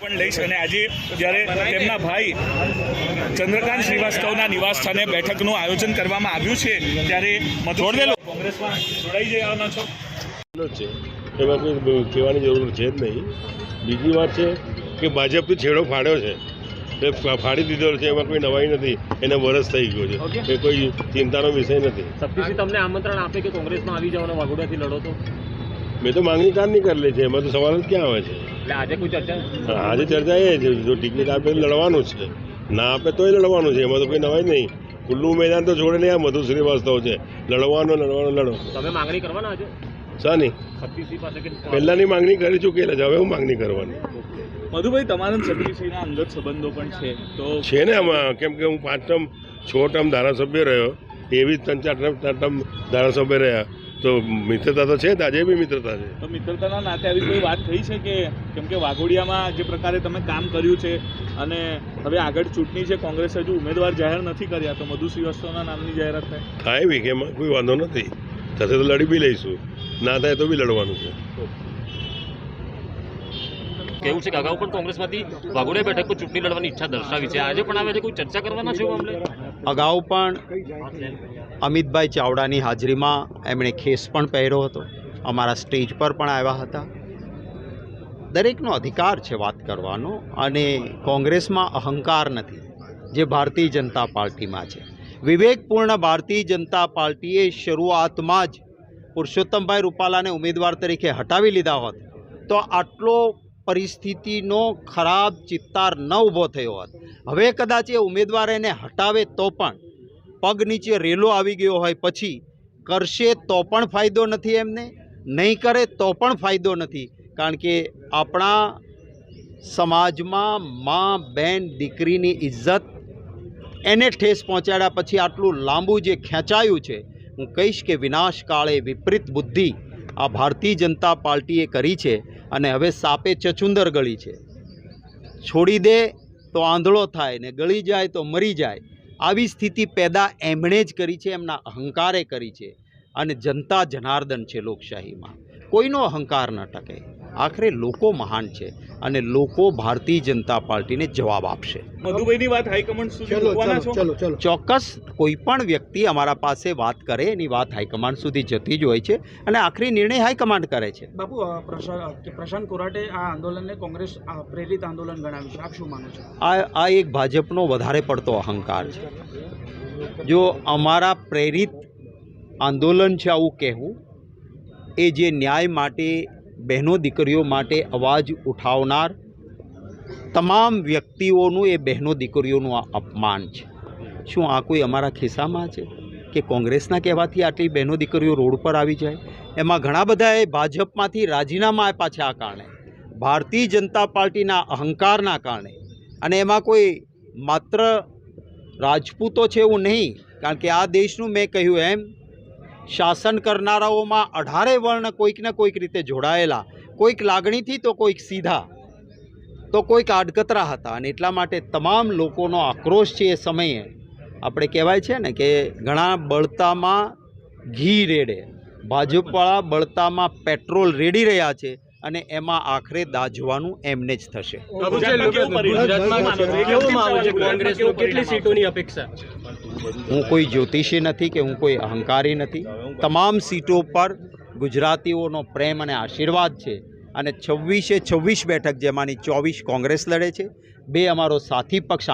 પણ લઈશ અને આજે જ્યારે તેમના ભાઈ ચંદ્રકાંત શ્રીવાસ્તવના નિવાસ સ્થાને બેઠકનું આયોજન કરવામાં આવ્યું છે ત્યારે મધુર કોંગ્રેસમાં જોડાઈ જવાના છો. છે. એમાં કોઈ કહેવાની જરૂર છે જ નહીં. બીજી વાત છે કે ભાજપથી છેડો ફાડ્યો છે. એ ફાડી દીધો છે એમાં કોઈ નવાઈ નથી. એને વરસ થઈ ગયો છે. એ કોઈ ચિંતાનો વિષય નથી. તમને આમંત્રણ આપે કે કોંગ્રેસમાં આવી જવાનો વાઘોડાથી લડો તો? મેં તો માંગણી કારની કરેલી છે. એમાં તો સવાલ જ ક્યાં આવે છે? આજે કોઈ ચર્ચા આજે ચર્ચા એ છે. જો ટિકિટ આપે લડવાનું છે. ના આપે તોય લડવાનું છે. એમાં તો કોઈ નવાઈ નહીં. ખુલ્લું મેદાન તો જોડે નહીં આ મધુ શ્રીવાસ્તવ છે. લડવાનો લડવાનો લડો. તમે માંગણી કરવાના આજે? શાની? પહેલાની માંગણી કરી ચૂકેલા છે. હવે હું માંગણી કરવાની? મધુભાઈ તમારા સતીશના અંગત સંબંધો પણ છે તો છે ને કેમ કે હું પાંચ ટર્મ છ ટર્મ ધારાસભ્ય રહ્યો એવી જ ત્રણ ચાર ટર્મ ચાર ટર્મ ધારાસભ્ય રહ્યા. તો મિત્રતા તો છે આજે બી મિત્રતા છે. તો મિત્રતાના નાતે આવી કોઈ વાત થઈ છે કે કેમ કે વાઘોડિયામાં જે પ્રકારે તમે કામ કર્યું છે અને હવે આગળ ચૂંટણી છે કોંગ્રેસ હજુ ઉમેદવાર જાહેર નથી કર્યા તો મધુ શ્રીવાસ્તવના નામની જાહેરાત થાય? થાય બી કે એમાં કોઈ વાંધો નથી. થશે તો લડી બી લઈશું. ના થાય તો બી લડવાનું છે. કેવું છે કે અગાઉ પણ કોંગ્રેસમાંથી વાઘોડિયા બેઠક પર ચૂંટણી લડવાની ઈચ્છા દર્શાવી છે. આજે પણ આવે છે, કોઈ ચર્ચા કરવાના છે મામલે? અગાઉ પણ અમિતભાઈ ચાવડાની હાજરીમાં એમણે ખેસ પણ પહેર્યો હતો. અમારા સ્ટેજ પર પણ આવ્યા હતા. દરેકનો અધિકાર છે વાત કરવાનો અને કોંગ્રેસમાં અહંકાર નથી, જે ભારતીય જનતા પાર્ટીમાં છે. વિવેકપૂર્ણ ભારતીય જનતા પાર્ટીએ શરૂઆતમાં જ પુરુષોત્તમભાઈ રૂપાલાને ઉમેદવાર તરીકે હટાવી લીધા હોત, તો આટલો પરિસ્થિતિનો ખરાબ ચિત્તાર ન ઊભો થયો હોત. હવે કદાચ એ ઉમેદવાર એને હટાવે તો પણ પગ નીચે રેલો આવી ગયો હોય પછી કરશે તો પણ ફાયદો નથી એમને, નહીં કરે તો પણ ફાયદો નથી. કારણ કે આપણા સમાજમાં માં, બેન, દીકરીની ઇજ્જત એને ઠેસ પહોંચાડ્યા પછી આટલું લાંબુ જે ખેંચાયું છે, હું કહીશ કે વિનાશ કાળે વિપરીત બુદ્ધિ આ ભારતીય જનતા પાર્ટીએ કરી છે. અને હવે સાપે ચચુંદર ગળી છે. છોડી દે તો આંધળો થાય ને ગળી જાય તો મરી જાય. આવી સ્થિતિ પેદા એમણે જ કરી છે, એમના અહંકારે કરી છે. અને જનતા જનાર્દન છે લોકશાહીમાં. કોઈનો અહંકાર ન ટકે. આખરે લોકો મહાન છે અને લોકો ભારતીય જનતા પાર્ટીને જવાબ આપશે. મધુભાઈની વાત હાઈકમાન્ડ સુધી મૂકવાના છો? ચોક્કસ કોઈ પણ વ્યક્તિ અમારા પાસે વાત કરે એની વાત હાઈકમાન્ડ સુધી જતી જ હોય છે અને આખરી નિર્ણય હાઈકમાન્ડ કરે છે. બાપુ પ્રશાંત કોરાટે આ આંદોલનને કોંગ્રેસ પ્રેરિત આંદોલન ગણાવ્યું છે. આપ શું માનો છો? આ આ એક ભાજપનો વધારે પડતો અહંકાર છે. જો અમારા પ્રેરિત આંદોલન છે આવું કહેવું એ જે ન્યાય માટે બહેનો દીકરીઓ માટે અવાજ ઉઠાવનાર તમામ વ્યક્તિઓનું એ બહેનો દીકરીઓનું આ અપમાન છે. શું આ કોઈ અમારા ખિસ્સામાં છે કે કોંગ્રેસના કહેવાથી આટલી બહેનો દીકરીઓ રોડ પર આવી જાય? એમાં ઘણા બધાએ ભાજપમાંથી રાજીનામા આપ્યા છે આ કારણે. ભારતીય જનતા પાર્ટીના અહંકારના કારણે. અને એમાં કોઈ માત્ર રાજપૂતો છે એવું નહીં, કારણ કે આ દેશનું મેં કહ્યું એમ શાસન કરનારાઓમાં અઢારે વર્ણ કોઈક ને કોઈક રીતે જોડાયેલા. કોઈક લાગણીથી તો કોઈક સીધા. તો કોઈક આડકતરા હતા અને એટલા માટે તમામ લોકોનો આક્રોશ છે એ સમયે. આપણે કહેવાય છે ને કે ઘણા બળતામાં ઘી રેડે. ભાજપવાળા બળતામાં પેટ્રોલ રેડી રહ્યા છે અને એમાં આખરે દાજવાનું એમને જ થશે. કેટલી સીટોની અપેક્ષા? હું કોઈ જ્યોતિષી નથી કે હું કોઈ અહંકારી નથી. તમામ સીટો પર ગુજરાતીઓનો પ્રેમ અને આશીર્વાદ છે અને છવ્વીસે છવ્વીસ બેઠક જેમાંની ચોવીસ કોંગ્રેસ લડે છે. બે અમારો સાથી પક્ષ